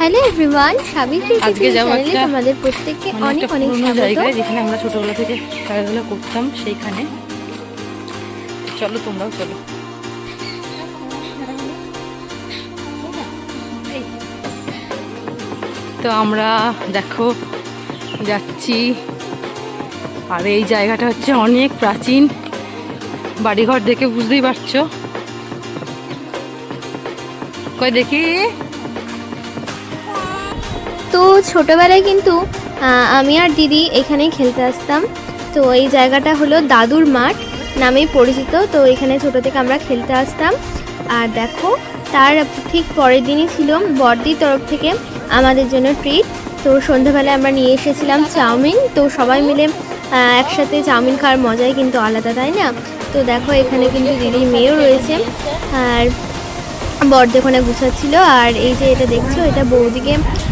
Hello everyone Savitri আজকে যাব একটা- তোমাদের প্রত্যেককে অনেক অনেক জায়গায় যেখানে আমরা ছোটবেলা থেকে খেলাধুলা করতাম সেইখানে। চলো তোমরাও চলো। তো আমরা দেখো যাচ্ছি। আর এই জায়গাটা হচ্ছে অনেক প্রাচীন। বাড়িঘর দেখে বুঝতেই পারছ। কই দেখি? তো ছোটবেলায় কিন্তু আমি আর দিদি এখানেই খেলতে আসতাম। তো এই জায়গাটা হলো দাদুর মাঠ নামেই পরিচিত, তো এখানে ছোট থেকে আমরা খেলতে আসতাম। আর দেখো, তার ঠিক পরের দিনই ছিল বড়দির তরফ থেকে আমাদের জন্য ট্রিট তো সন্ধ্যাবেলায় আমরা নিয়ে এসেছিলাম চাউমিন। তো সবাই মিলে একসাথে চাউমিন খাওয়ার মজাই কিন্তু আলাদা, তাই না? তো দেখো, এখানে কিন্তু দিদির মেয়েও রয়েছে। আর বর্দ ওখানে গুছাচ্ছিল, আর এই যে এটা দেখছ, এটা বৌদিকে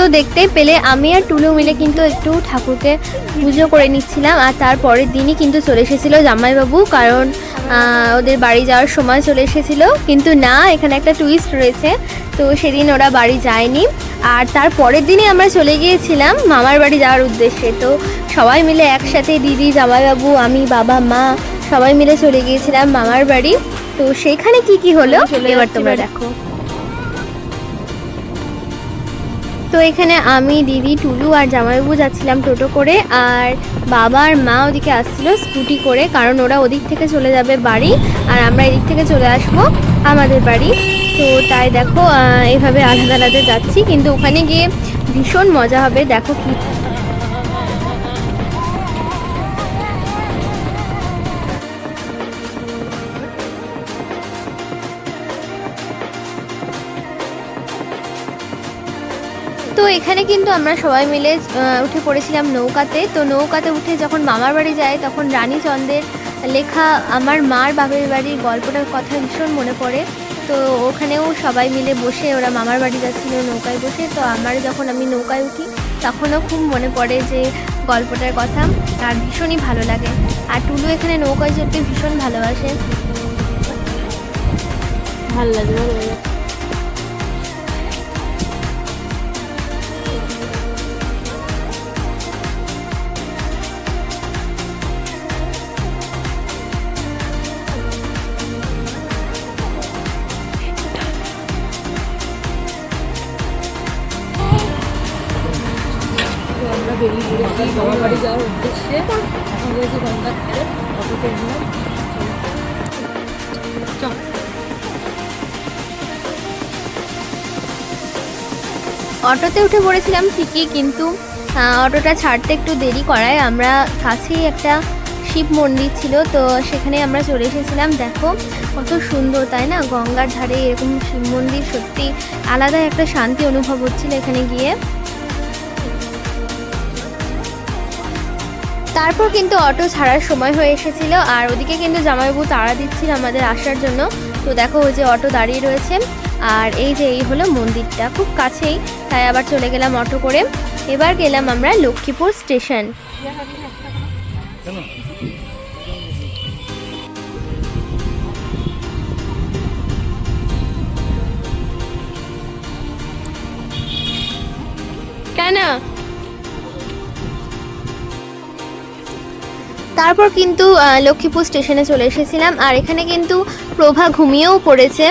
তো দেখতেই পেলে আমি আর টুলু মিলে কিন্তু একটু ঠাকুরকে পুজো করে নিচ্ছিলাম আর তারপরের দিনই কিন্তু চলে এসেছিল জামাইবাবু কারণ ওদের বাড়ি যাওয়ার সময় চলে এসেছিল। কিন্তু না এখানে একটা টুইস্ট রয়েছে তো সেদিন ওরা বাড়ি যায়নি। আর তার পরের দিনই আমরা চলে গিয়েছিলাম মামার বাড়ি যাওয়ার উদ্দেশ্যে। তো সবাই মিলে একসাথে দিদি জামাইবাবু আমি বাবা মা সবাই মিলে চলে গিয়েছিলাম মামার বাড়ি। তো সেখানে কি কি হলো? এবার তোমরা। দেখো। তো এখানে আমি, দিদি, টুলু আর জামাইবাবু যাচ্ছিলাম টোটো করে আর বাবা আর মা ওদিকে আসছিল স্কুটি করে কারণ ওরা ওদিক থেকে চলে যাবে বাড়ি আর আমরা এদিক থেকে চলে আসব আমাদের বাড়ি। তো তাই দেখো এভাবে আলাদা আলাদা যাচ্ছি কিন্তু ওখানে গিয়ে ভীষণ মজা হবে। দেখো কি তো এখানে কিন্তু আমরা সবাই মিলে উঠে পড়েছিলাম নৌকাতে। তো নৌকাতে উঠে যখন মামার বাড়ি যাই তখন রানীচন্দ্রের লেখা আমার মার বাপের বাড়ির গল্পটার কথা ভীষণ মনে পড়ে। তো ওখানেও সবাই মিলে বসে, ওরা মামার বাড়ি যাচ্ছিল নৌকায় বসে। তো আমার যখন আমি নৌকায় উঠি, তখনও খুব মনে পড়ে যে গল্পটার কথা। আর ভীষণই ভালো লাগে। আর টুলু এখানে নৌকায় চড়তে ভীষণ ভালোবাসে। ভালো লাগে। অটোতে উঠে পড়েছিলাম ঠিকই, কিন্তু অটোটা ছাড়তে একটু দেরি করায়। আমরা কাছেই একটা শিব মন্দির ছিল, তো সেখানে আমরা চলে এসেছিলাম। দেখো, কত সুন্দর, তাই না? গঙ্গার ধারে এরকম শিব মন্দির, সত্যি আলাদা একটা শান্তি অনুভব হচ্ছিল এখানে গিয়ে। তারপর কিন্তু অটো ছাড়ার সময় হয়ে এসেছিল, আর ওদিকে কিন্তু জামাইবাবু তাড়া দিচ্ছিল আমাদের আসার জন্য। তো দেখো, ওই যে অটো দাঁড়িয়ে রয়েছে। আর এই যে এই হলো মন্দিরটা খুব কাছেই, তাই আবার চলে গেলাম অটো করে। এবার গেলাম আমরা লক্ষ্মীপুর স্টেশন। কেন? তারপর কিন্তু লক্ষ্মীপুর স্টেশনে চলে এসেছিলাম। আর এখানে কিন্তু প্রভা ঘুমিয়েও পড়েছে।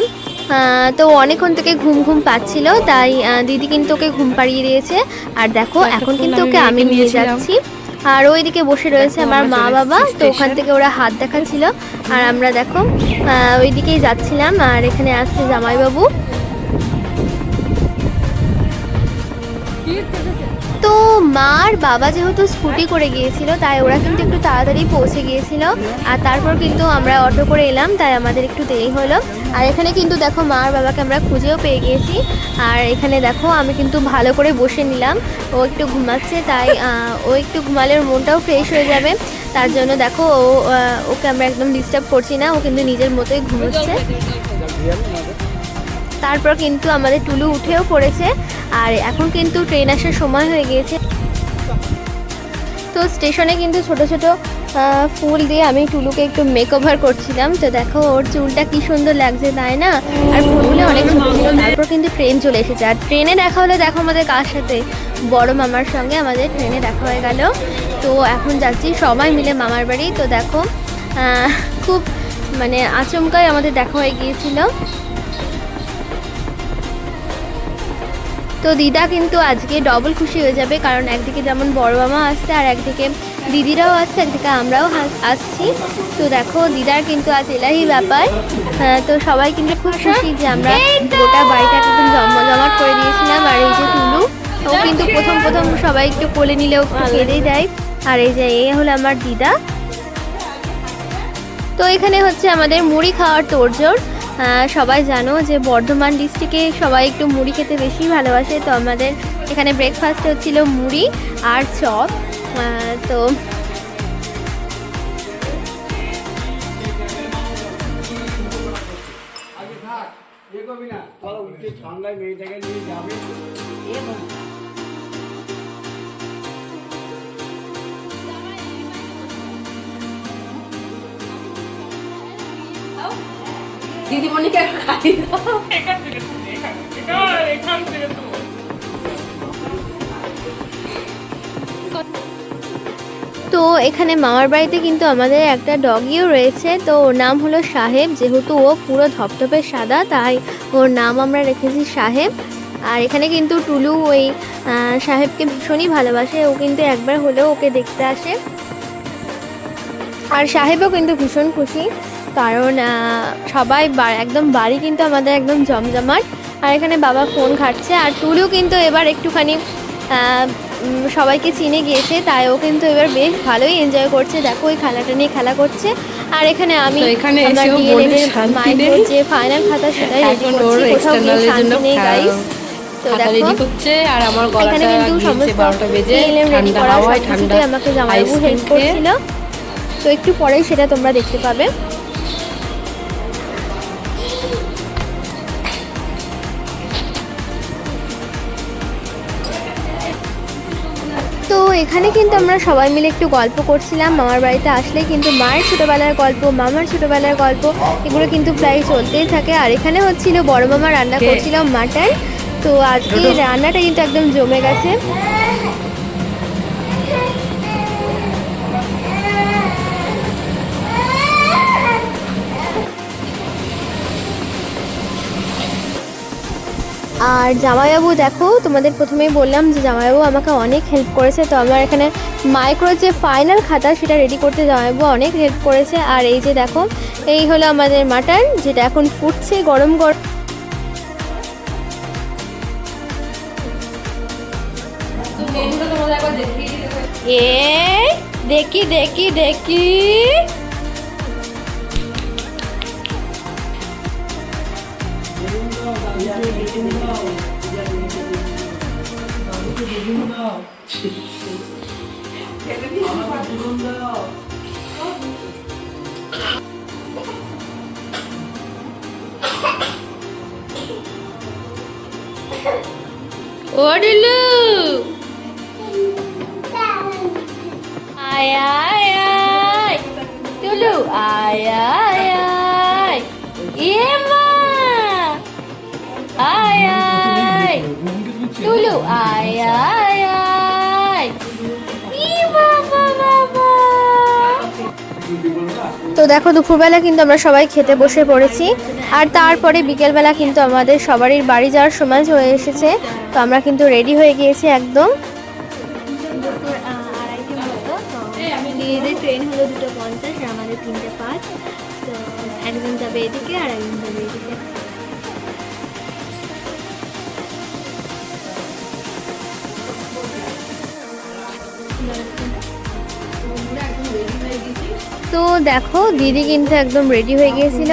তো অনেকক্ষণ থেকে ঘুম ঘুম পাচ্ছিল তাই দিদি কিন্তু ওকে ঘুম পাড়িয়ে দিয়েছে। আর দেখো এখন কিন্তু ওকে আমি নিয়ে যাচ্ছি। আর ওইদিকে বসে রয়েছে আমার মা বাবা তো ওখান থেকে ওরা হাত দেখাচ্ছিল। আর আমরা দেখো ওইদিকেই যাচ্ছিলাম। আর এখানে আসছে জামাইবাবু। তো মার বাবা যেহেতু স্কুটি করে গিয়েছিল, তাই ওরা কিন্তু একটু তাড়াতাড়ি পৌঁছে গিয়েছিল। আর তারপর কিন্তু আমরা অটো করে এলাম, তাই আমাদের একটু দেরি হলো। আর এখানে কিন্তু দেখো মার বাবাকে আমরা খুঁজেও পেয়ে গিয়েছি। আর এখানে দেখো আমি কিন্তু ভালো করে বসে নিলাম। ও একটু ঘুমাচ্ছে, তাই ও একটু ঘুমালে ওর মনটাও ফ্রেশ হয়ে যাবে। তার জন্য দেখো ও ওকে আমরা একদম ডিস্টার্ব করছি না, ও কিন্তু নিজের মতোই ঘুমোচ্ছে। তারপর কিন্তু আমাদের টুলু উঠেও পড়েছে। আর এখন কিন্তু ট্রেন আসার সময় হয়ে গিয়েছে। তো স্টেশনে কিন্তু ছোট ছোট ফুল দিয়ে আমি টুলুকে একটু মেকওভার করছিলাম। তো দেখো, ওর চুলটা কি সুন্দর লাগছে, তাই না? আর ফুলগুলো অনেক ছোট ছিল। তারপর কিন্তু ট্রেন চলে এসেছে। আর ট্রেনে দেখা হলে, দেখো আমাদের কার সাথে? বড় মামার সঙ্গে আমাদের ট্রেনে দেখা হয়ে গেল। তো এখন যাচ্ছি, সবাই মিলে মামার বাড়ি। তো দেখো খুব মানে আচমকাই আমাদের দেখা হয়ে গিয়েছিল। তো দিদা কিন্তু আজকে ডবল খুশি হয়ে যাবে কারণ একদিকে যেমন বড় মামা আসছে আর একদিকে দিদিরাও আসছে একদিকে আমরাও আসছি। তো দেখো দিদার কিন্তু আজ এলাহি ব্যাপার। আহ, তো সবাই কিন্তু খুব খুশি যে আমরা গোটা বাড়িটা একদম জমজমাট করে দিয়েছিলাম। আর এই যে টুলু ও কিন্তু প্রথম প্রথম সবাই একটু কোলে নিলেও কেঁদেই দেয়। আর এই যে এই হলো আমার দিদা। তো এখানে হচ্ছে আমাদের মুড়ি খাওয়ার তোড়জোড়। সবাই জানো যে বর্ধমান ডিস্ট্রিক্টে সবাই একটু মুড়ি খেতে বেশি ভালোবাসে। তো আমাদের এখানে ব্রেকফাস্ট হচ্ছিল মুড়ি আর চপ। তো ঠান্ডায় নিয়ে যাবে। দিদিমণিকে খাই তো এখানে মামার বাড়িতে কিন্তু আমাদের একটা ডগিও রয়েছে, তো ওর নাম হলো সাহেব, যেহেতু ও পুরো ধপধপে সাদা, তাই ওর নাম আমরা রেখেছি সাহেব। আর এখানে কিন্তু টুলু ওই সাহেবকে ভীষণই ভালোবাসে, ও কিন্তু একবার হলেও ওকে দেখতে আসে। আর সাহেবও কিন্তু ভীষণ খুশি। কারণ সবাই একদম বাড়ি কিন্তু আমাদের একদম জমজমাট। আর এখানে বাবা ফোন ঘাটছে আর টুলু কিন্তু এবার একটুখানি সবাইকে চিনে গিয়েছে তাই ও কিন্তু এবার বেশ ভালোই এনজয় করছে। দেখো ওই খেলাটা নিয়ে খেলা করছে। আর এখানে আমি এখানে। যে ফাইনাল খাতা সেটাই রেডি করছি কোথাও গিয়ে এক্সটার্নালের শান্তি নেই গাইস তো খাতা দেখো রেডি করছে আর আমার গলাটা কিন্তু গিয়েছে বারোটা বেজে ঠান্ডা হাওয়ায় ঠান্ডা আমাকে জামাইবাবু হেল্প করছিল। তো একটু পরেই সেটা তোমরা দেখতে পাবে। এখানে কিন্তু আমরা সবাই মিলে একটু গল্প করছিলাম। মামার বাড়িতে আসলে কিন্তু মায়ের ছোটোবেলার গল্প মামার ছোটোবেলার গল্প এগুলো কিন্তু প্রায় চলতেই থাকে। আর এখানে হচ্ছিল বড় মামা রান্না করছিলাম করছিল মাটন। তো আজকে রান্নাটা কিন্তু একদম জমে গেছে। আর জামাইবাবু দেখো তোমাদের প্রথমেই বললাম যে জামাইবাবু আমাকে অনেক হেল্প করেছে। তো আমার এখানে মাইক্রো যে ফাইনাল খাতা সেটা রেডি করতে জামাইবাবু অনেক হেল্প করেছে। আর এই যে দেখো এই হলো আমাদের মাটন যেটা এখন ফুটছে গরম গরম এই দেখি দেখি দেখি। ও ডিলু আয় আয় আয় টুলু আয় আয় আয় তো দেখো দুপুরবেলা কিন্তু আমরা সবাই খেতে বসে পড়েছি। আর তারপরে বিকেলবেলা কিন্তু আমাদের সবারই বাড়ি যাওয়ার সময় হয়ে এসেছে। তো আমরা কিন্তু রেডি হয়ে গিয়েছি একদম। ট্রেন হলো দুটো পঞ্চাশ আর আমাদের তিনটে পাঁচ। তো একজন যাবে এদিকে আর একজন যাবে এদিকে। তো দেখো, দিদি কিন্তু একদম রেডি হয়ে গিয়েছিল।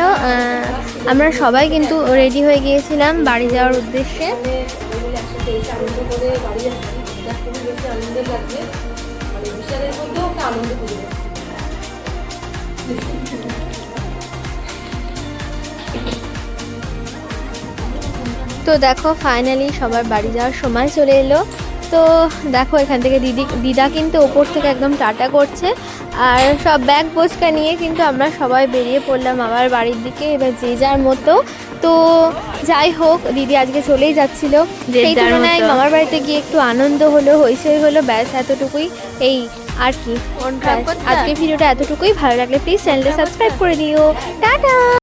আমরা সবাই কিন্তু রেডি হয়ে গিয়েছিলাম বাড়ি যাওয়ার উদ্দেশ্যে। তো দেখো ফাইনালি সবার বাড়ি যাওয়ার সময় চলে এলো। তো দেখো এখান থেকে দিদি দিদা কিন্তু ওপর থেকে একদম টাটা করছে। আর সব ব্যাগ বোচকা নিয়ে কিন্তু আমরা সবাই বেরিয়ে পড়লাম আমার বাড়ির দিকে এবার যে যার মতো। তো যাই হোক দিদি আজকে চলেই যাচ্ছিল। সেই তুলনায় মামার বাড়িতে গিয়ে একটু আনন্দ হলো হইচই হলো ব্যাস এতটুকুই। এই আর কি। আজকে ভিডিওটা এতটুকুই। ভালো লাগলে প্লিজ চ্যানেলটা সাবস্ক্রাইব করে দিও। টাটা!